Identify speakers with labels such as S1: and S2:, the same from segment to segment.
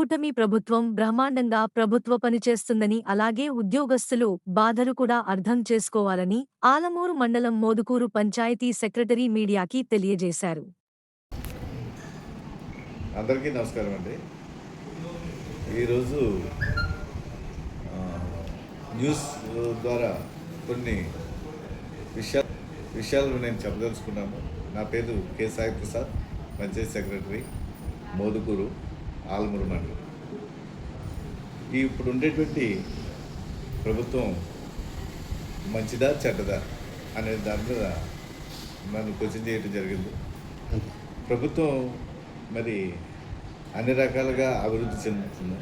S1: కూటమి ప్రభుత్వం బ్రహ్మాండంగా ప్రభుత్వ పనిచేస్తుందని అలాగే ఉద్యోగస్తులు బాధలు కూడా అర్థం చేసుకోవాలని ఆలమూరు మండలం మోదుకూరు పంచాయతీ సెక్రటరీ మీడియాకి తెలియజేశారు.
S2: అందరికీ నమస్కారం అండి. ఈరోజు న్యూస్ ద్వారా కొన్ని విషయా విషయాలు నేను చెప్పదలుచుకున్నాను. నా పేరు కె సాయి ప్రసాద్ పంచాయతీ సెక్రటరీ మోదుకూరు. ఆలమూరు మండలం. ఈ ఇప్పుడు ఉండేటువంటి ప్రభుత్వం మంచిదా చెడ్డదా అనే దాని మీద నన్ను క్వశ్చన్ చేయడం జరిగింది. ప్రభుత్వం మరి అన్ని రకాలుగా అభివృద్ధి చెందుతుంది.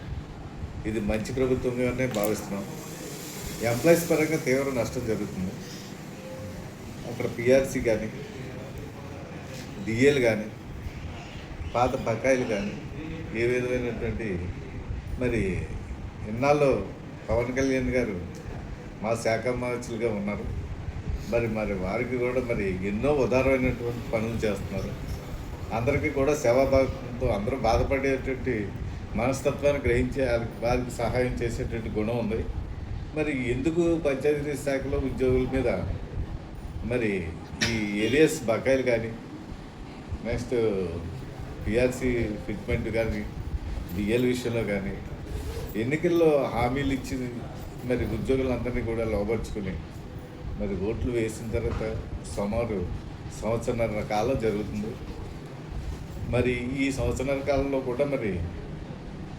S2: ఇది మంచి ప్రభుత్వంగానే భావిస్తున్నాం. ఎంప్లాయీస్ పరంగా తీవ్ర నష్టం జరుగుతుంది. అక్కడ పిఆర్సీ కానీ డిఏలు కానీ పాత బకాయిలు కానీ ఏ విధమైనటువంటి మరి ఇన్నాళ్ళు పవన్ కళ్యాణ్ గారు మా శాఖ మార్చులుగా ఉన్నారు. మరి మరి వారికి కూడా మరి ఎన్నో ఉదారమైనటువంటి పనులు చేస్తున్నారు. అందరికీ కూడా సేవాభావంతో అందరూ బాధపడేటువంటి మనస్తత్వాన్ని గ్రహించే వారికి- వారికి సహాయం చేసేటువంటి గుణం ఉంది. మరి ఎందుకు పంచాయతీ శాఖలో ఉద్యోగుల మీద మరి ఈ ఏరియాస్ బకాయిలు కానీ నెక్స్ట్ పిఆర్సీ ఫిట్మెంట్ కానీ డిఎల్ విషయంలో కానీ ఎన్నికల్లో హామీలు ఇచ్చి మరి ఉద్యోగులందరినీ కూడా లోపరుచుకుని మరి ఓట్లు వేసిన తర్వాత సుమారు సంవత్సరన్నర కాలం జరుగుతుంది. మరి ఈ సంవత్సరాల కాలంలో కూడా మరి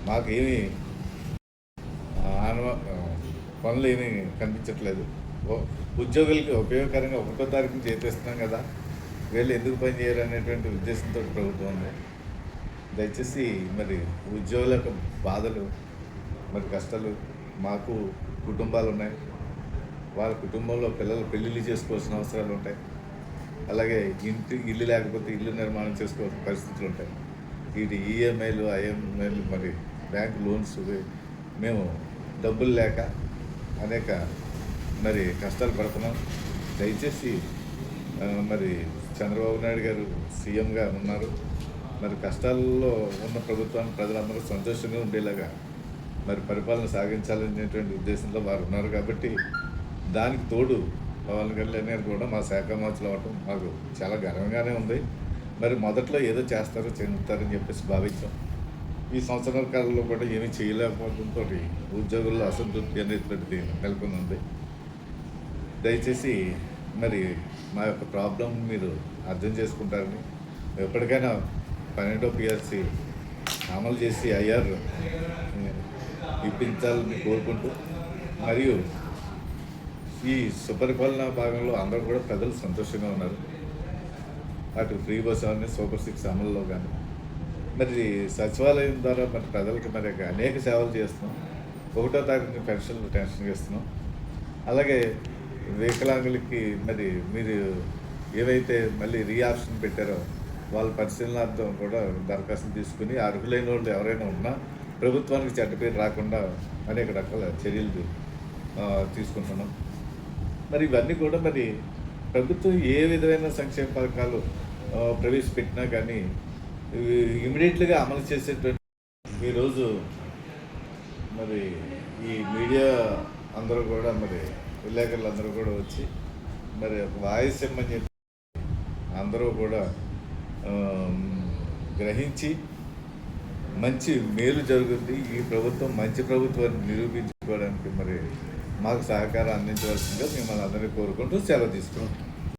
S2: మాకేమీ ఆనవ పనులు ఏమీ కనిపించట్లేదు. ఉద్యోగులకి ఉపయోగకరంగా ఒకటో తారీఖు చేపేస్తున్నాం కదా వీళ్ళు ఎందుకు పని చేయరు అనేటువంటి ఉద్దేశంతో ప్రభుత్వం ఉంది. దయచేసి మరి ఉద్యోగుల యొక్క బాధలు మరి కష్టాలు మాకు కుటుంబాలు ఉన్నాయి వాళ్ళ కుటుంబంలో పిల్లలు పెళ్ళిళ్ళు చేసుకోవాల్సిన అవసరాలు ఉంటాయి. అలాగే ఇంటి ఇల్లు లేకపోతే ఇల్లు నిర్మాణం చేసుకోవాల్సిన పరిస్థితులు ఉంటాయి. ఇది ఈఎంఐలు ఐఎంఐలు మరి బ్యాంక్ లోన్స్ మేము డబ్బులు లేక అనేక మరి కష్టాలు పడుతున్నాం. దయచేసి మరి చంద్రబాబు నాయుడు గారు సీఎంగా ఉన్నారు. మరి కష్టాల్లో ఉన్న ప్రభుత్వాన్ని ప్రజలందరూ సంతోషంగా ఉండేలాగా మరి పరిపాలన సాగించాలనేటువంటి ఉద్దేశంలో వారు ఉన్నారు కాబట్టి దానికి తోడు పవన్ కళ్యాణ్ గారు కూడా మా శాఖ మార్చులు అవ్వటం మాకు చాలా గర్వంగానే ఉంది. మరి మొదట్లో ఏదో చేస్తారో చెందుతారని చెప్పేసి భావించాం. ఈ సంవత్సరాల కాలంలో కూడా ఏమీ చేయలేకపోవడంతో ఉద్యోగుల్లో అసంతృప్తి అనేటువంటిది నెలకొని ఉంది దయచేసి మరి మా యొక్క ప్రాబ్లం మీరు అర్థం చేసుకుంటారని ఎప్పటికైనా పన్నెండో పిఆర్సి అమలు చేసి ఐఆర్ ఇప్పించాలని కోరుకుంటూ మరియు ఈ సుపరిపాలన భాగంలో అందరూ కూడా ప్రజలు సంతోషంగా ఉన్నారు. అటు ఫ్రీ బస్ కానీ సూపర్ సిక్స్ అమలులో కానీ మరి సచివాలయం ద్వారా మరి ప్రజలకు మరి అనేక సేవలు చేస్తున్నాం. ఒకటో తారీఖు పెన్షన్లు టెన్షన్ ఇస్తున్నాం అలాగే వికలాంగులకి మరి మీరు ఏవైతే మళ్ళీ రీఆప్షన్ పెట్టారో వాళ్ళ పరిశీలనార్థం కూడా దరఖాస్తు తీసుకుని అర్హులైన వాళ్ళు ఎవరైనా ఉన్నా ప్రభుత్వానికి చెడ్డ పేరు రాకుండా అనేక రకాల చర్యలు తీసుకుంటున్నాం. మరి ఇవన్నీ కూడా మరి ప్రభుత్వం ఏ విధమైన సంక్షేమ పథకాలు ప్రవేశపెట్టినా కానీ ఇవి ఇమీడియట్గా అమలు చేసేటువంటి ఈరోజు మరి ఈ మీడియా అందరూ కూడా మరి విలేకరులు అందరూ కూడా వచ్చి మరి ఒక వాయిస్ ఇమ్మని చెప్పి అందరూ కూడా గ్రహించి మంచి మేలు జరుగుతుంది ఈ ప్రభుత్వం మంచి ప్రభుత్వాన్ని నిరూపించుకోవడానికి మరి మాకు సహకారం అందించవలసిందిగా మిమ్మల్ని అందరినీ కోరుకుంటూ సెలవు తీసుకుంటాం